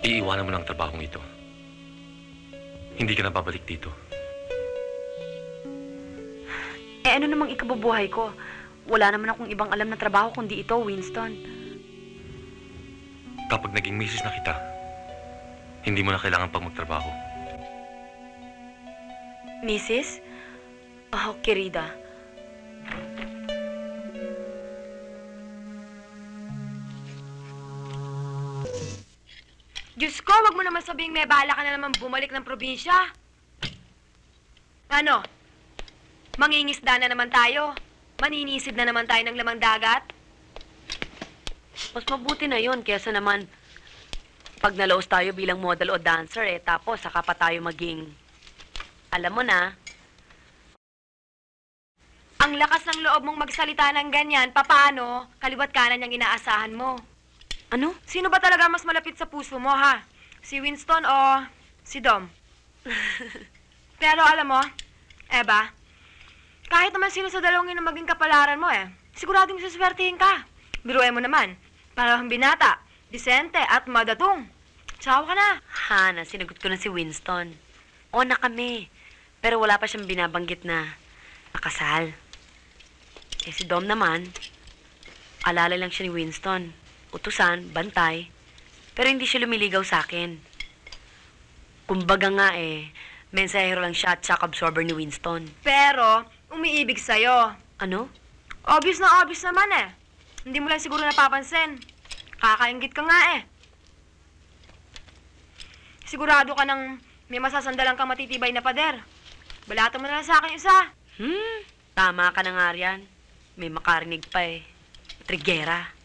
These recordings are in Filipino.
Iiwanan mo ang trabahong ito. Hindi ka na babalik dito. Eh ano namang ikabubuhay ko? Wala naman akong ibang alam na trabaho kundi ito, Winston. Kapag naging misis na kita, hindi mo na kailangan pang magtrabaho. Mrs.? Oh, querida. Diyos ko, wag mo naman sabihing may bahala ka na naman bumalik ng probinsya. Ano? Mangingisda na naman tayo. Maninisid na naman tayo ng lamang dagat. Mas mabuti na yon kesa naman pag nalaos tayo bilang model o dancer eh, tapos saka pa tayo maging, alam mo na, Ang lakas ng loob mong magsalita ng ganyan, papaano? Kaliwat kanan yung inaasahan mo. Ano? Sino ba talaga mas malapit sa puso mo, ha? Si Winston o si Dom? Pero alam mo, Eva, kahit naman sino sa dalawang yun ang maging kapalaran mo eh, siguradong suswertihin ka. Biruin mo naman, para kang binata, disente at madatong. Tsawa ka na. Hana, sinagot ko na si Winston. O na kami. Pero wala pa siyang binabanggit na nakasal. Eh si Dom naman, alala lang siya ni Winston. Utusan, bantay. Pero hindi siya lumiligaw sa akin. Kumbaga nga eh, mensahero lang siya at shock absorber ni Winston. Pero, umiibig sa'yo. Ano? Obvious na obvious naman eh. Hindi mo lang siguro napapansin. Kakaingit ka nga eh. Sigurado ka nang may masasandalan kang matitibay na pader. Balata mo na lang sa akin isa. Hmm, tama ka na nga riyan. May makarinig pa eh. Trigera.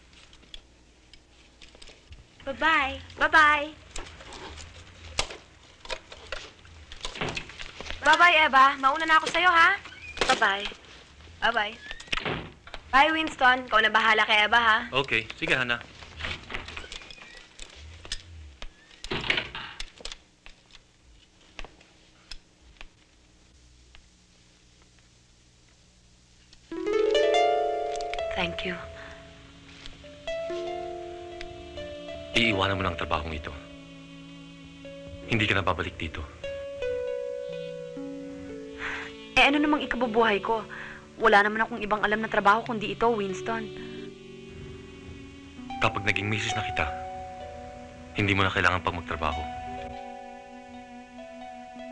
Bye-bye. Bye-bye. Bye-bye, Eva. Mauna na ako sa'yo, ha? Bye-bye. Bye-bye. Bye, Winston. Ikaw na bahala kay Eva, ha? Okay, sige Hana. Thank you. Iiwanan mo ang trabahong ito. Hindi ka na babalik dito. Eh ano namang ikabubuhay ko? Wala naman akong ibang alam na trabaho kundi ito, Winston. Kapag naging misis na kita, hindi mo na kailangan pang magtrabaho.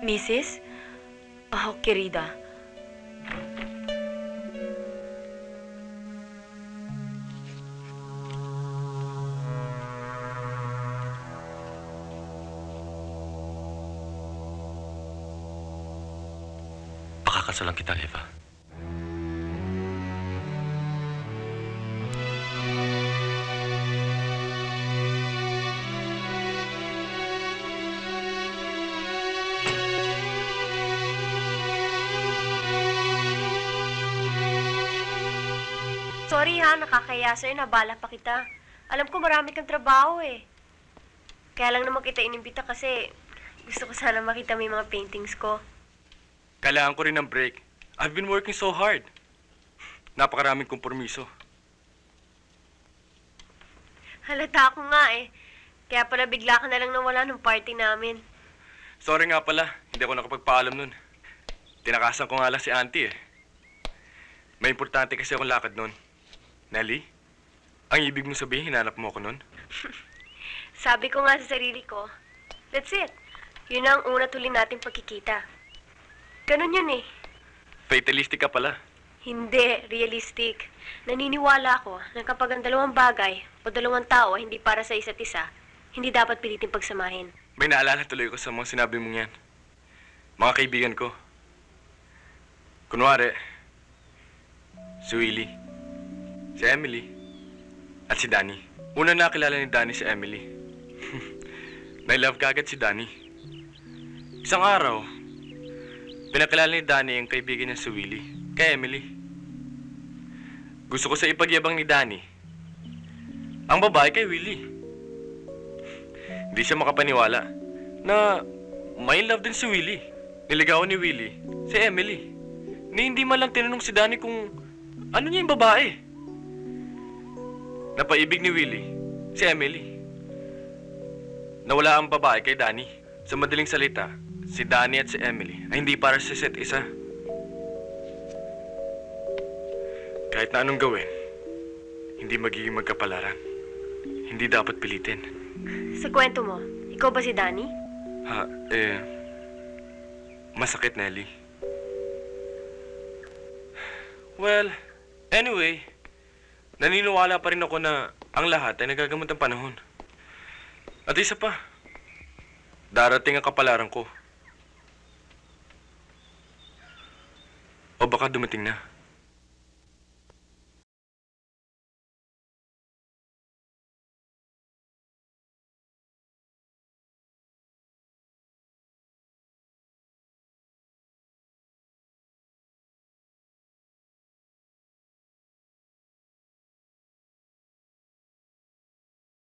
Mrs.? Oh, querida. Pakakasalan kita, Eva. Sorry ha, nakakaya sa'yo, nabala pa kita. Alam ko marami kang trabaho eh. Kaya lang naman kita inimbita kasi gusto ko sana makita mo yung mga paintings ko. Kailangan ko rin ng break. I've been working so hard. Napakaraming kompromiso. Halata ako nga eh. Kaya pala bigla ka na lang nawala nung party namin. Sorry nga pala, hindi ako nakapagpaalam nun. Tinakasan ko nga lang si auntie eh. May importante kasi akong lakad nun. Nelly, ang ibig mo sabihin, hinanap mo ako nun? Sabi ko nga sa sarili ko, that's it. Yun ang una tuloy nating pagkikita. Ganun yun eh. Fatalistic ka pala. Hindi, realistic. Naniniwala ako na kapag ang dalawang bagay o dalawang tao ay hindi para sa isa't isa, hindi dapat pilitin pagsamahin. May naalala tuloy ko sa mga sinabi mong yan. Mga kaibigan ko. Kunwari, si Willie, si Emily, at si Danny. Una nakilala ni Danny si Emily. May-love kagad si Danny. Isang araw, pinakilala ni Danny ang kaibigan niya si Willie, kay Emily. Gusto ko sa ipagyabang ni Danny, ang babae kay Willie. Hindi siya makapaniwala na may love din si Willie. Niligawan ni Willie si Emily. Ni hindi man lang tinanong si Danny kung ano niya yung babae. Napaibig ni Willie si Emily. nawala ang babae kay Danny. Sa madaling salita, si Danny at si Emily ay hindi para sa set isa. Kahit na anong gawin, hindi magiging magkapalaran. Hindi dapat pilitin. Sa kwento mo, ikaw ba si Danny? Ha, eh, masakit, Nelly. Well, anyway, naniniwala pa rin ako na ang lahat ay nagagamot ng panahon. At isa pa, darating ang kapalaran ko. O baka dumating na.